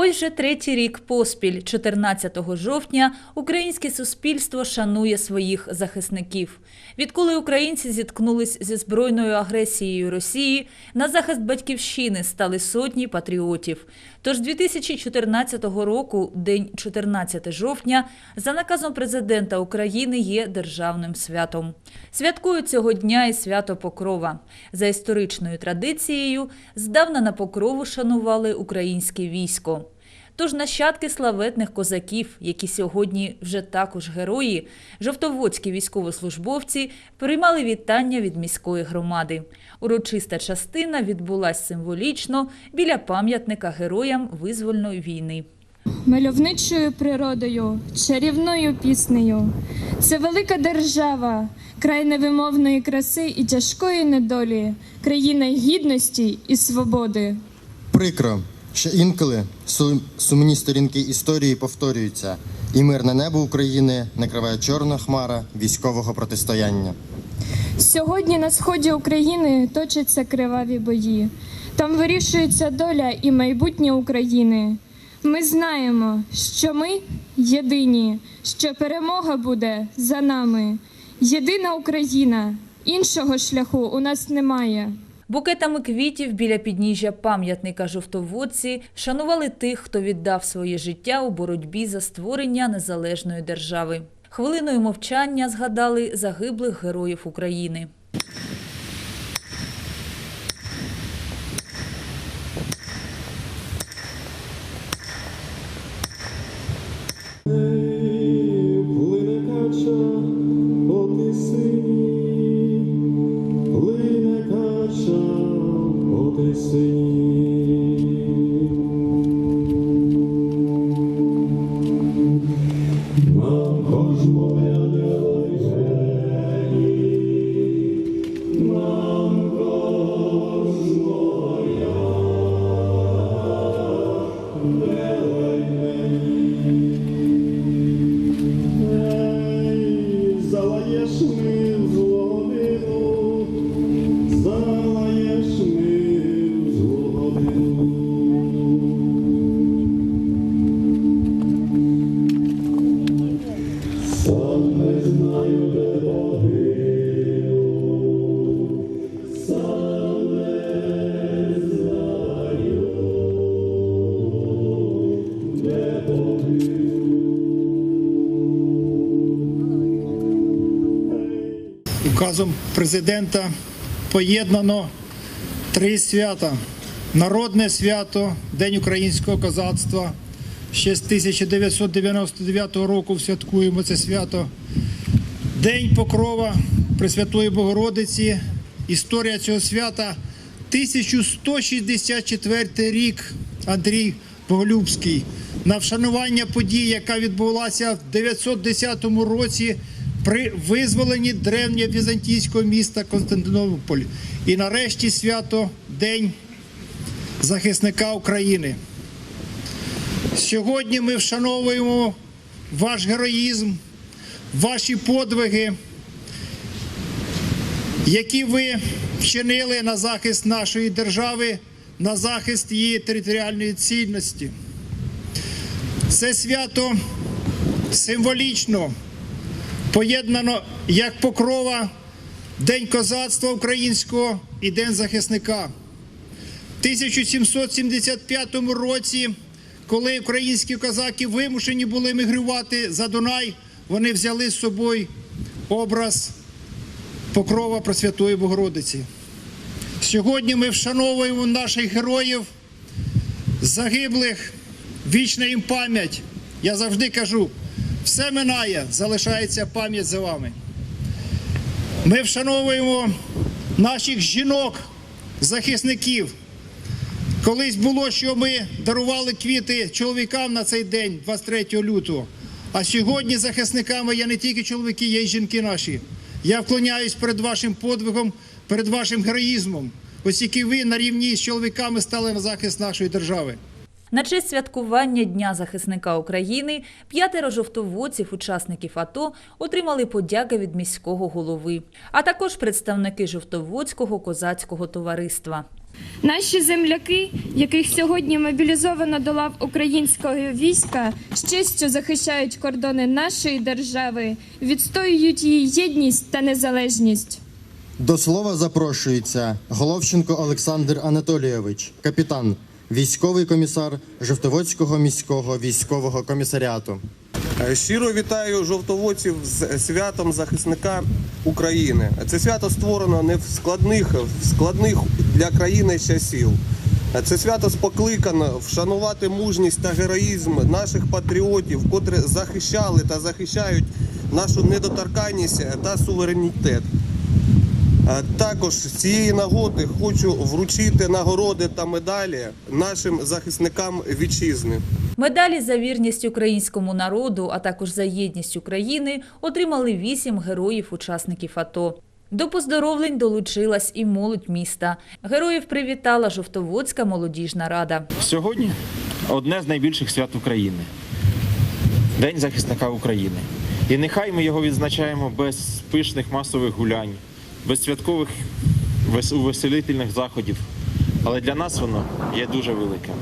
Ось вже третій рік поспіль, 14 жовтня, українське суспільство шанує своїх захисників. Відколи українці зіткнулись зі збройною агресією Росії, на захист батьківщини стали сотні патріотів. Тож з 2014 року, день 14 жовтня, за наказом президента України є державним святом. Святкують цього дня і свято Покрова. За історичною традицією, здавна на Покрову шанували українське військо. Тож нащадки славетних козаків, які сьогодні вже також герої, жовтоводські військовослужбовці приймали вітання від міської громади. Урочиста частина відбулась символічно біля пам'ятника героям визвольної війни. мальовничою природою, чарівною піснею. Це велика держава, край невимовної краси і тяжкої недолі, країна гідності і свободи. Прикро, що інколи сумні сторінки історії повторюються, і мирне небо України накриває чорна хмара військового протистояння. Сьогодні на сході України точаться криваві бої. Там вирішується доля і майбутнє України. Ми знаємо, що ми єдині, що перемога буде за нами. Єдина Україна, іншого шляху у нас немає. Букетами квітів біля підніжжя пам'ятника жовтоводці шанували тих, хто віддав своє життя у боротьбі за створення незалежної держави. Хвилиною мовчання згадали загиблих героїв України. Указом президента поєднано три свята: народне свято, День українського козацтва. Ще з 1999 року святкуємо це свято. День Покрова Пресвятої Богородиці. Історія цього свята 1164 рік Андрій Боголюбський. На вшанування події, яка відбулася в 910 році при визволенні древнього візантійського міста Константинополь. І нарешті свято День захисника України. Сьогодні ми вшановуємо ваш героїзм, ваші подвиги, які ви вчинили на захист нашої держави, на захист її територіальної цільності. Це свято символічно поєднано як покрова, День козацтва українського і День захисника. В 1775 році, коли українські козаки вимушені були мігрувати за Дунай, вони взяли з собою образ покрова Пресвятої Богородиці. Сьогодні ми вшановуємо наших героїв, загиблих, вічна їм пам'ять. Я завжди кажу, все минає, залишається пам'ять за вами. Ми вшановуємо наших жінок, захисників. Колись було, що ми дарували квіти чоловікам на цей день, 23 лютого. А сьогодні захисниками є не тільки чоловіки, є й жінки наші. Я вклоняюсь перед вашим подвигом, перед вашим героїзмом, оскільки ви на рівні з чоловіками стали на захист нашої держави. На честь святкування Дня захисника України п'ятеро жовтоводців, учасників АТО, отримали подяки від міського голови, а також представники жовтоводського козацького товариства. Наші земляки, яких сьогодні мобілізовано до лав українського війська, з честю захищають кордони нашої держави, відстоюють її єдність та незалежність. До слова запрошується Головченко Олександр Анатолійович, капітан, військовий комісар Жовтоводського міського військового комісаріату. Е, Щиро вітаю жовтоводців з святом захисника України. Це свято створено не в складних, в складних для країни часів. Е, Це свято покликано вшанувати мужність та героїзм наших патріотів, котрі захищали та захищають нашу недоторканність та суверенітет. Е, Також з цієї нагоди хочу вручити нагороди та медалі нашим захисникам вітчизни. Медалі за вірність українському народу, а також за єдність України отримали вісім героїв-учасників АТО. До поздоровлень долучилась і молодь міста. Героїв привітала Жовтоводська молодіжна рада. Сьогодні одне з найбільших свят України День захисника України. І нехай ми його відзначаємо без пишних масових гулянь, без святкових вес- увеселительних заходів. Але для нас воно є дуже великим.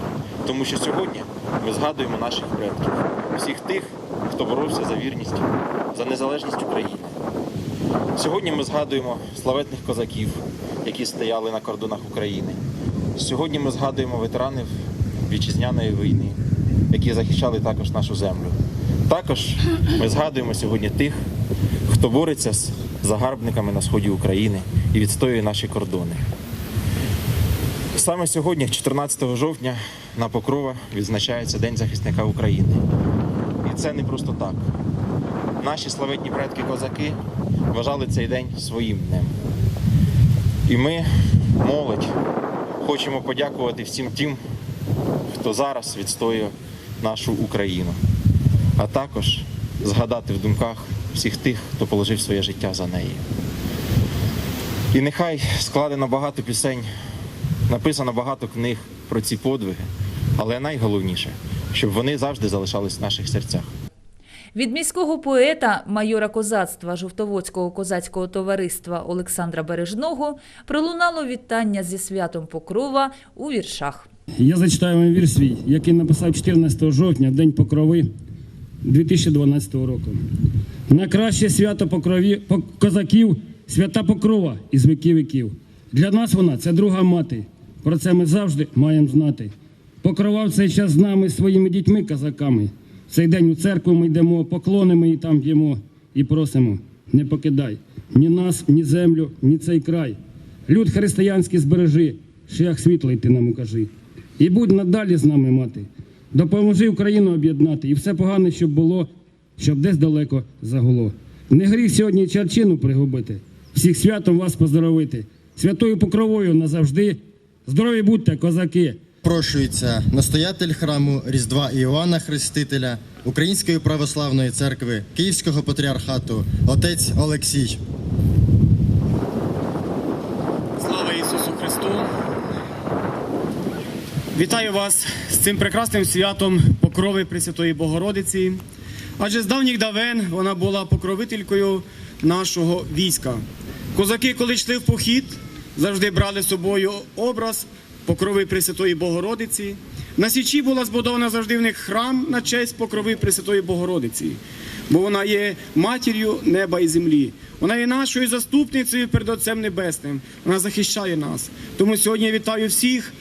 Тому що сьогодні ми згадуємо наших предків, всіх тих, хто боровся за вірність, за незалежність України. Сьогодні ми згадуємо славетних козаків, які стояли на кордонах України. Сьогодні ми згадуємо ветеранів вітчизняної війни, які захищали також нашу землю. Також ми згадуємо сьогодні тих, хто бореться з загарбниками на сході України і відстоює наші кордони. Саме сьогодні, 14 жовтня, на Покрова відзначається День захисника України. І це не просто так. Наші славетні предки козаки вважали цей день своїм днем. І ми, молодь, хочемо подякувати всім тим, хто зараз відстоює нашу Україну, а також згадати в думках всіх тих, хто положив своє життя за неї. І нехай складено багато пісень, написано багато книг про ці подвиги, але найголовніше, щоб вони завжди залишались в наших серцях. Від міського поета, майора козацтва Жовтоводського козацького товариства Олександра Бережного пролунало вітання зі святом Покрова у віршах. Я зачитаю вам вірш свій, який написав 14 жовтня, День Покрови 2012 року. На краще свято покрові, козаків, свята покрова із віків віків. Для нас вона це друга мати. Про це ми завжди маємо знати. Покрова в цей час з нами своїми дітьми, козаками. В цей день у церкву ми йдемо, поклонимо і там б'ємо і просимо. Не покидай ні нас, ні землю, ні цей край. Люд християнський збережи, шлях світлий ти нам укажи. І будь надалі з нами мати. Допоможи Україну об'єднати, і все погане, щоб було, щоб десь далеко загуло. Не гріх сьогодні черчину пригубити, всіх святом вас поздоровити, святою покровою назавжди. Здорові будьте, козаки! Прошується настоятель храму Різдва Іоанна Хрестителя Української православної церкви Київського патріархату отець Олексій. Слава Ісусу Христу! Вітаю вас з цим прекрасним святом Покрови Пресвятої Богородиці. Адже з давніх давен вона була покровителькою нашого війська. Козаки, коли йшли в похід, завжди брали з собою образ Покрови Пресвятої Богородиці. На Січі була збудована завжди в них храм на честь Покрови Пресвятої Богородиці, бо вона є матір'ю неба і землі. Вона є нашою заступницею перед Отцем Небесним. Вона захищає нас. Тому сьогодні я вітаю всіх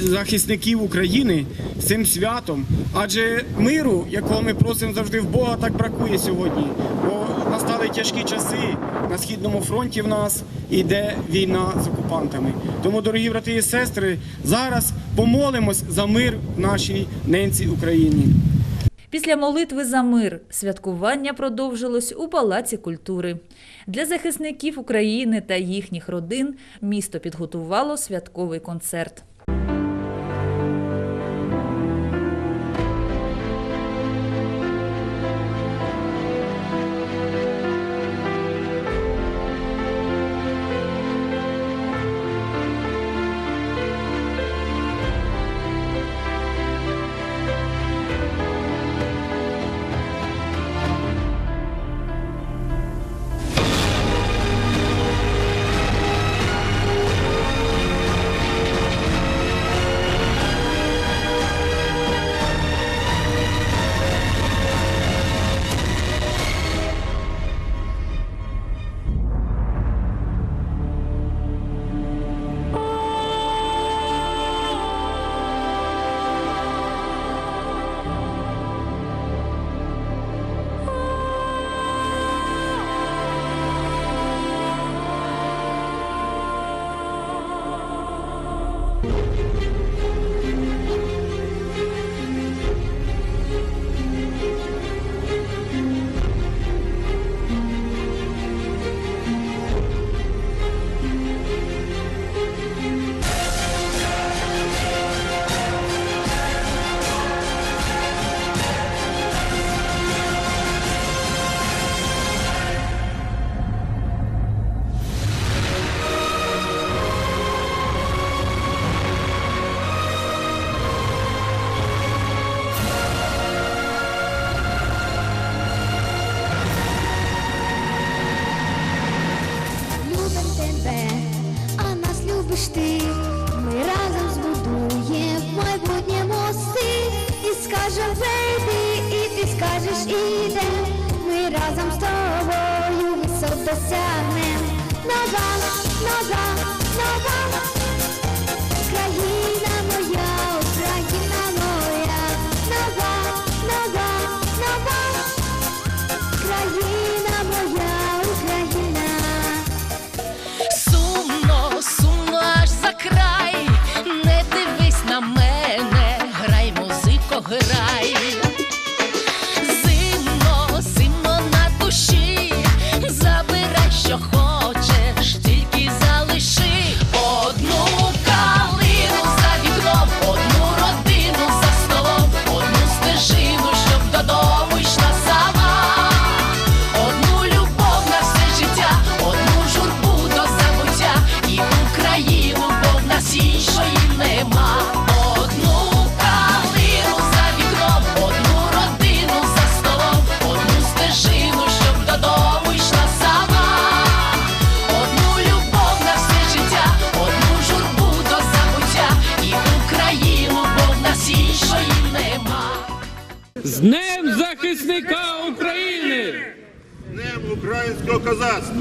захисників України з цим святом. Адже миру, якого ми просимо завжди в Бога, так бракує сьогодні. Бо настали тяжкі часи на східному фронті. В нас іде війна з окупантами. Тому, дорогі брати і сестри, зараз помолимось за мир в нашій ненці Україні. Після молитви за мир святкування продовжилось у Палаці культури. Для захисників України та їхніх родин місто підготувало святковий концерт. любиш ти, ми разом збудуємо майбутнє мости, і скажем бейбі, і ти скажеш іде, ми разом з тобою висот досягнем назад, назад. українського козацтва.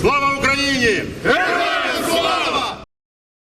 Слава Україні! Героям слава!